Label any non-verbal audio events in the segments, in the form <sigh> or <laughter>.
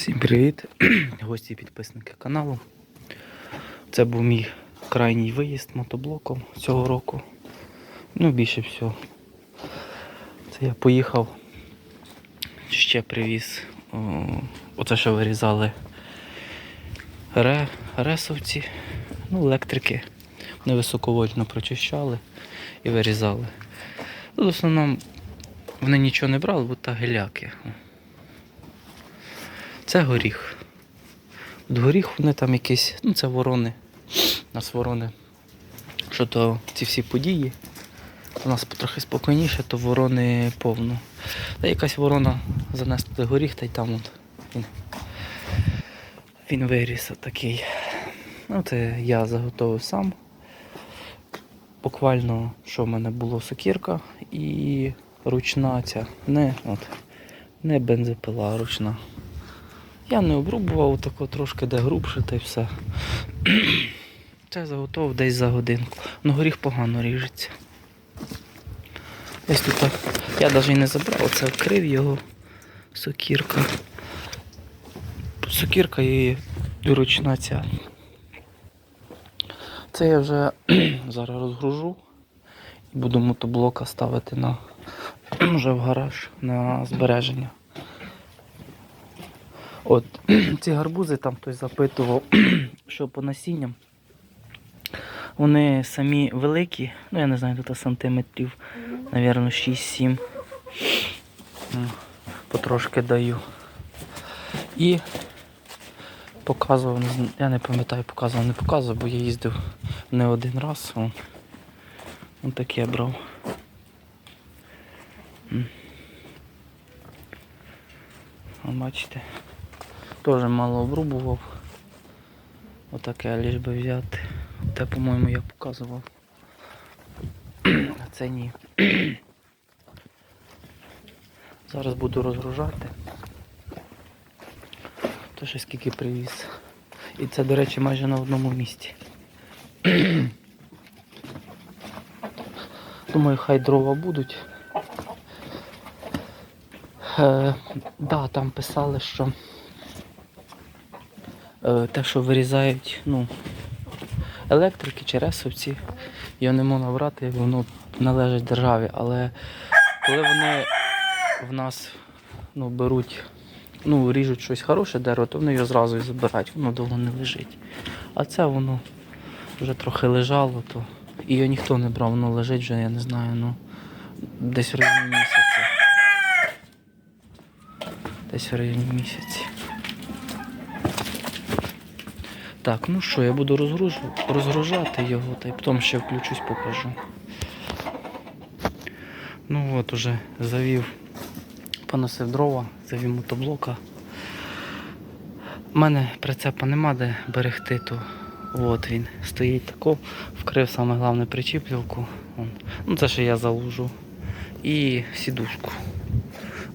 Всім привіт, <clears throat> гості і підписники каналу. Це був мій крайній виїзд мотоблоком цього року. Ну, більше всього. Це я поїхав, ще привіз. О, оце що вирізали ре, ресовці, ну, електрики. Вони високовольтно прочищали і вирізали. Ну, в основному вони нічого не брали, бо та геляки. Це горіх. От горіх вони там якісь, ну це ворони. У нас ворони. Що то ці всі події. У нас трохи спокійніше, то ворони повно. Та якась ворона занесла горіх, та й там от він, він виріс такий. Ну, це я заготовив сам. Буквально, що в мене було сокірка і ручна ця. Не, от, не бензопила, ручна. Я не обрубував тако трошки де грубше та й все. <clears throat> Це заготовив десь за годинку. Ну горіх погано ріжеться. Ось тут я навіть не забрав, це вкрив його сокірка. Сокірка і ручна ця. Це я вже <clears throat> зараз розгружу і буду мотоблока ставити на <clears throat> вже в гараж на збереження. От <clears throat> ці гарбузи там хтось запитував, <clears throat> що по насінням. Вони самі великі, ну я не знаю, тут сантиметрів, напевно, 6-7. Потрошки даю. І показував, я не пам'ятаю, показував, не показував, бо я їздив не один раз. Вон таке брав. Бачите. Теж мало обрубував. Отаке ліж би взяти. Те, по-моєму, я показував. А це ні. Зараз буду розгружати. То ще скільки привіз. І це, до речі, майже на одному місці. Думаю, хай дрова будуть. Е, да, там писали, що те, що вирізають, ну, електрики чи ресовці, його не можна брати, як воно належить державі. Але коли вони в нас ну, беруть, ну, ріжуть щось хороше дерево, то вони його зразу і забирають, воно довго не лежить. А це воно вже трохи лежало, то і його ніхто не брав, воно лежить вже, я не знаю, ну, десь в районі місяця. Десь в районі місяці. Так, ну що, я буду розгружати його, та й потім ще включусь, покажу. Ну от уже завів, поносив дрова, завів мотоблока. У мене прицепа нема де берегти, то от він стоїть тако, вкрив саме головне причіплювку. Ну це ще я заложу. І сідушку.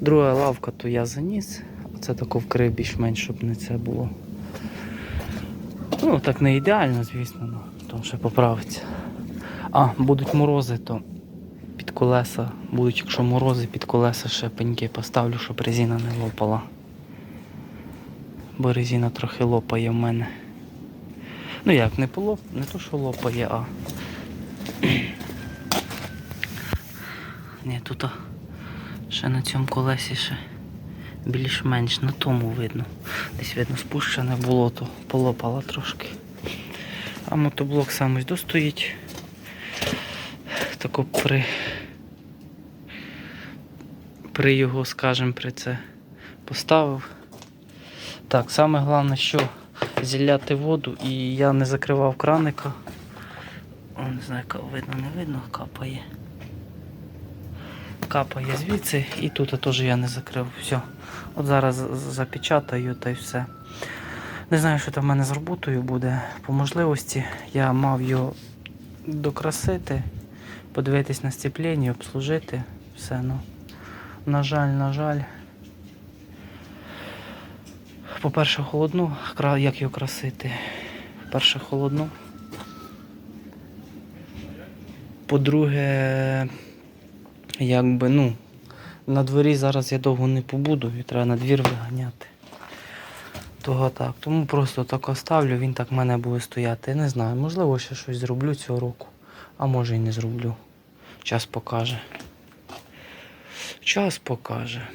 Друга лавка, то я заніс. Оце тако вкрив більш-менш, щоб не це було. Ну, так не ідеально, звісно, ну, то ще поправиться. А, будуть морози, то під колеса, будуть, якщо морози, під колеса ще пеньки поставлю, щоб резина не лопала. Бо резина трохи лопає в мене. Ну як, не полоп, не то, що лопає, а. <clears throat> Ні, тут ще на цьому колесі ще більш-менш на тому видно. Десь видно спущене було, то полопало трошки. А мотоблок сам ось достоїть. Тако при, при його, скажем, при це поставив. Так, саме головне, що зіляти воду і я не закривав краника. О, не знаю, видно, не видно, капає. Капає звідси і тут теж я не закрив. Все. От зараз запечатаю та й все. Не знаю, що там в мене з роботою буде. По можливості я мав його докрасити, подивитись на степлення, обслужити. Все, ну. На жаль, на жаль. По-перше, холодно. Як його красити? По-перше, холодно. По-друге, якби, ну, на дворі зараз я довго не побуду і треба на двір виганяти. Того так. Тому просто так оставлю, він так в мене буде стояти. Я не знаю, можливо, ще щось зроблю цього року, а може і не зроблю. Час покаже. Час покаже.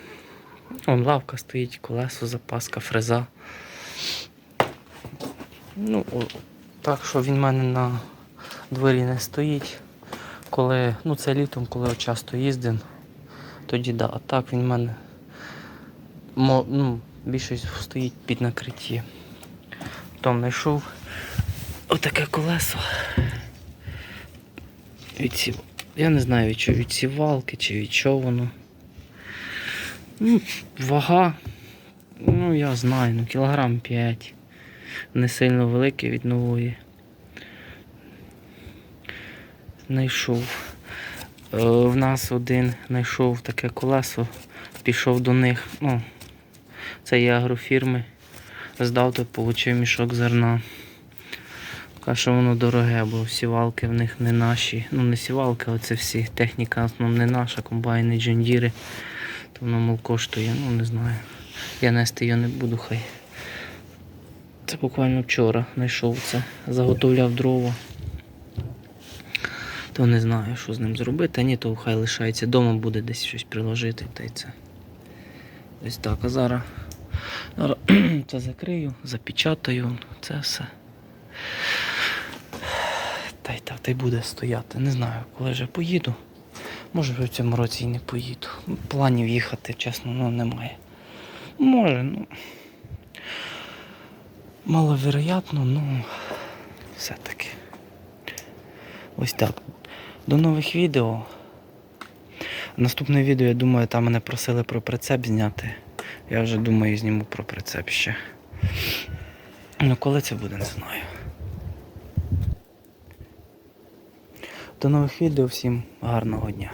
Вон лавка стоїть, колесо, запаска, фреза. Ну, так що він в мене на дворі не стоїть. Коли, ну це літом, коли я часто їздив, тоді да. А так він в мене ну, більшість стоїть під накритті. Там знайшов отаке колесо. Від ці... Я не знаю, від чого, від сівалки чи від чого воно. Ну, вага, ну я знаю, ну кілограм 5. Не сильно велике від нової. Знайшов. Е, в нас один знайшов таке колесо, пішов до них. Ну, це є агрофірми. Здав то отримав мішок зерна. Каже, що воно дороге, бо сівалки в них не наші. Ну не сівалки, а це всі техніка в не наша, комбайни, джондіри. То воно мол коштує, ну не знаю. Я нести його не буду хай. Це буквально вчора знайшов це. Заготовляв дрова. То не знаю, що з ним зробити. А ні, то хай лишається. Дома буде десь щось приложити. Та й це. Ось так. А зараз, зараз <clears throat> це закрию, запечатаю, це все. Та й так, та й буде стояти. Не знаю, коли вже поїду. Може в цьому році і не поїду. Планів їхати, чесно, ну немає. Може, ну. Маловероятно, ну все-таки. Ось так. До нових відео. Наступне відео, я думаю, там мене просили про прицеп зняти. Я вже думаю, зніму про прицеп ще. Ну коли це буде, не знаю. До нових відео, всім гарного дня.